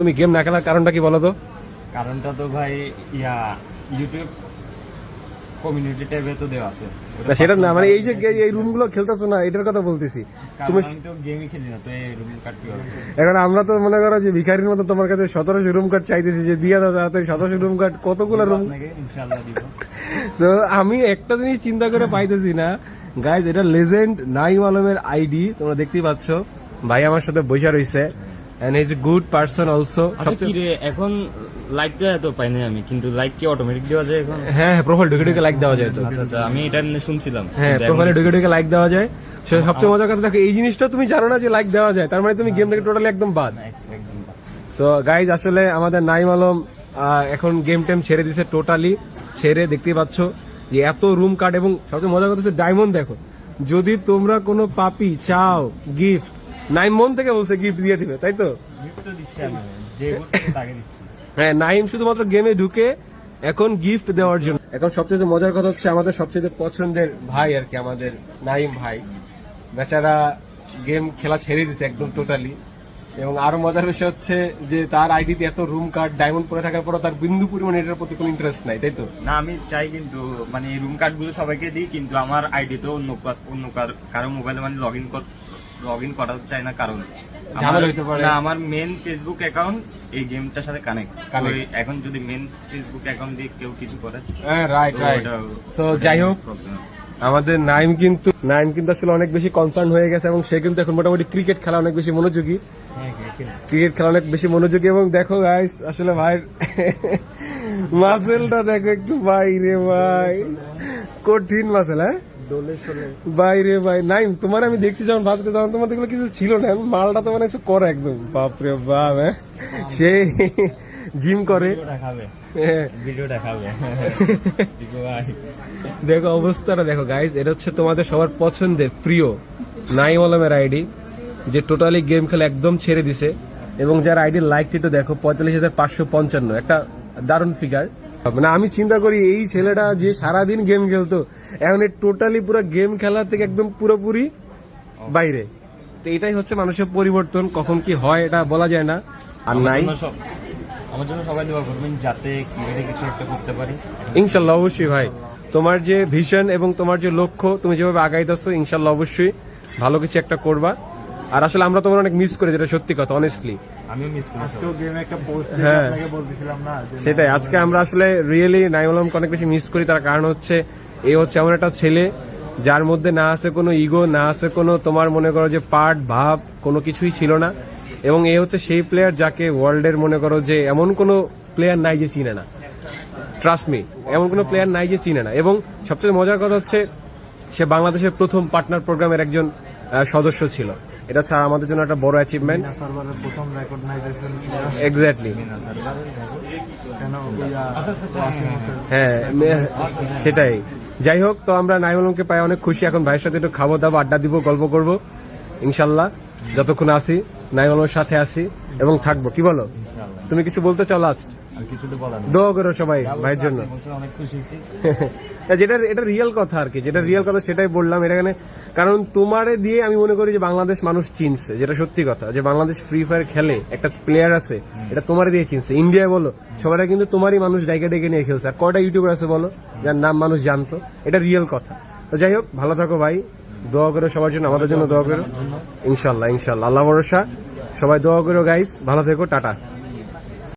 তুমি গেম না খেলার কারণটা কি বলো তো? কারণটা তো ভাই ইয়া ইউটিউব কমিউনিটি ট্যাবে তো দেওয়া আছে। সেটা না মানে এই যে এই রুমগুলো খেলতেছো না এটার কথা বলতেছি। তুমি তো গেমই খেলি না তো এই রুম কাট কি এখন আমরা তো মনে করো যে ভিখারির মতো তোমার কাছে সতেরোশো রুম কার্ড চাইতেছি যে দিয়া দাও তাড়াতাড়ি সতেরোশো রুম কার্ড কতগুলো রুম আপনাকে ইনশাআল্লাহ দিব। তো আমি একটা জিনিস চিন্তা করে পাইতেছি না। গাইজ এটা লেজেন্ড নাইম আলমের আইডি তোমরা দেখতেই পাচ্ছ। ভাই আমার সাথে বসে রয়েছে and is good person also এখন লাইক দেওয়া তো পাইনি আমি কিন্তু লাইক কি অটোমেটিক দেওয়া যায় এখন? হ্যাঁ হ্যাঁ প্রোফাইল ঢুকে ঢুকে লাইক দেওয়া যায় তো। আচ্ছা আচ্ছা আমি এটা শুনছিলাম। হ্যাঁ প্রোফাইলে ঢুকে ঢুকে লাইক দেওয়া যায়। সবচেয়ে মজার কথা দেখো এই জিনিসটা তুমি জানো না যে লাইক দেওয়া যায় তার মানে তুমি গেম থেকে টোটালি একদম বাদ। তো গাইজ আসলে আমাদের নাইম আলম এখন গেম টেম ছেড়ে দিছে টোটালি ছেড়ে দেখতেই পাচ্ছ যে এত রুম কার্ড এবং সবচেয়ে মজার কথা হচ্ছে ডায়মন্ড দেখো। যদি তোমরা কোনো পাপি চাও গিফট নাইম মন থেকে বলছে গিফট দিয়ে দিবে তাই তো? হ্যাঁ নাইম শুধুমাত্র গেমে ঢুকে এখন গিফট দেওয়ার জন্য। এখন সবচেয়ে মজার কথা হচ্ছে আমাদের সবচেয়ে পছন্দের ভাই আর কি আমাদের নাইম ভাই। বেচারা গেম খেলা ছেড়ে দিছে একদম টোটালি এবং আরও মজার বিষয় হচ্ছে যে তার আইডিতে এত রুম কার্ড ডায়মন্ড পরে থাকার পরও তার বিন্দু পরিমাণ এটার প্রতি কোনো ইন্টারেস্ট নাই তাই তো? না আমি চাই কিন্তু মানে রুম কার্ডগুলো সবাইকে দিই কিন্তু আমার আইডি তো অন্য অন্য কার- কারও মোবাইলে মানে লগ ইন লগ ইন করা চাই না কারণ আমার- মেন ফেসবুক অ্যাকাউন্ট এই গেমটার সাথে কানেক্ট এখন যদি মেন ফেসবুক অ্যাকাউন্ট দিয়ে কেউ কিছু করে হ্যাঁ রাইট তো রাইট সো যাই হোক আমাদের নাইম কিন্তু নাইম কিন্তু আসলে অনেক বেশি কনসার্ন হয়ে গেছে এবং সে কিন্তু এখন মোটামুটি ক্রিকেট খেলা অনেক বেশি মনোযোগী। হ্যাঁ, হ্যাঁ। ক্রিকেট খেলা অনেক বেশি মনোযোগী এবং দেখো গাইস আসলে ভাই মাসেলটা দেখো একটু বাইরে ভাই। কঠিন মাসেল হ্যাঁ? বাইরে ভাই নাই তোমার আমি দেখছি যখন ভাসতে তখন তোমার এগুলো কিছু ছিল না মালটা তো মানে করে একদম। বাপরে বাপ হ্যাঁ? সে জিম করে। হ্যাঁ। দেখো অবস্থাটা দেখো গাইজ এটা হচ্ছে তোমাদের সবার পছন্দের প্রিয় নাইম আলমের আইডি যে টোটালি গেম খেলে একদম ছেড়ে দিছে। এবং যার আইডি লাইক একটু দেখো পঁয়তাল্লিশ হাজার পাঁচশো পঞ্চান্ন একটা দারুণ ফিগার মানে আমি চিন্তা করি এই ছেলেটা যে সারাদিন গেম খেলতো এখন টোটালি পুরো গেম খেলা থেকে একদম পুরোপুরি বাইরে। তো এটাই হচ্ছে মানুষের পরিবর্তন কখন কি হয় এটা বলা যায় না আর নাই। আমার জন্য সবাই দোয়া করবেন যাতে কিছু একটা করতে পারি। ইনশাল্লাহ অবশ্যই ভাই। তোমার যে ভিশন এবং তোমার যে লক্ষ্য তুমি যেভাবে আগাইতেছো ইনশাল্লাহ অবশ্যই ভালো কিছু একটা করবা। আর আসলে আমরা তোমার অনেক মিস করি যেটা সত্যি কথা অনেস্টলি আমিও মিস করি সবাই। গেমে একটা পোস্ট হ্যাঁ। আপনাকে বলতেছিলাম না সেটাই আজকে আমরা আসলে রিয়েলি নাইমুলামকে অনেক বেশি মিস করি তার কারণ হচ্ছে এ হচ্ছে এমন একটা ছেলে যার মধ্যে না আছে কোনো ইগো না আছে কোনো তোমার মনে করো যে পার্ট ভাব কোনো কিছুই ছিল না। এবং এই হচ্ছে সেই প্লেয়ার যাকে ওয়ার্ল্ডের মনে করো যে এমন কোনো প্লেয়ার নাই যে চিনে না। ট্রাস্ট মি এমন কোনো প্লেয়ার নাই যে চিনে না। এবং সবচেয়ে মজার কথা হচ্ছে সে বাংলাদেশের প্রথম পার্টনার প্রোগ্রামের একজন সদস্য ছিল। এটা ছাড়া আমাদের জন্য একটা বড় অ্যাচিভমেন্ট প্রথম রেকগনাইজেশন এক্স্যাক্টলি আচ্ছা, আচ্ছা, আচ্ছা, হ্যাঁ, হ্যাঁ। সেটাই। যাই হোক তো আমরা নাইমুলমকে পাই অনেক খুশি। এখন ভাইয়ের সাথে একটু খাব দাবো আড্ডা দিব গল্প করব ইনশাল্লাহ। যতক্ষণ আসি নাইমুলমের সাথে আসি এবং থাকব। কি বলো? তুমি কিছু বলতে চাও লাস্ট। দোয়া করো সবাই ভাইয়ের জন্য। যেটা এটা রিয়েল কথা আর কি। যেটা রিয়েল কথা সেটাই বললাম। এটা এখানে কারণ তোমারে দিয়ে আমি মনে করি যে বাংলাদেশ মানুষ চিনছে, যেটা সত্যি কথা, যে বাংলাদেশ ফ্রি ফায়ার খেলে, একটা প্লেয়ার আছে, এটা তোমারে দিয়ে চিনছে। ইন্ডিয়া বলো সবাই কিন্তু তোমারই মানুষ ডাইকে ডেকে নিয়ে খেলছে। আর কয়টা ইউটিউবার আছে বলো, যার নাম মানুষ জানতো, এটা রিয়েল কথা। তো যাই হোক, ভালো থাকো ভাই, দোয়া করো সবার জন্য, আমাদের জন্য দোয়া করো। ইনশাল্লাহ ইনশাল্লাহ, আল্লাহ ভরসা। সবাই দোয়া করো গাইস ভালো থেকো, টাটা।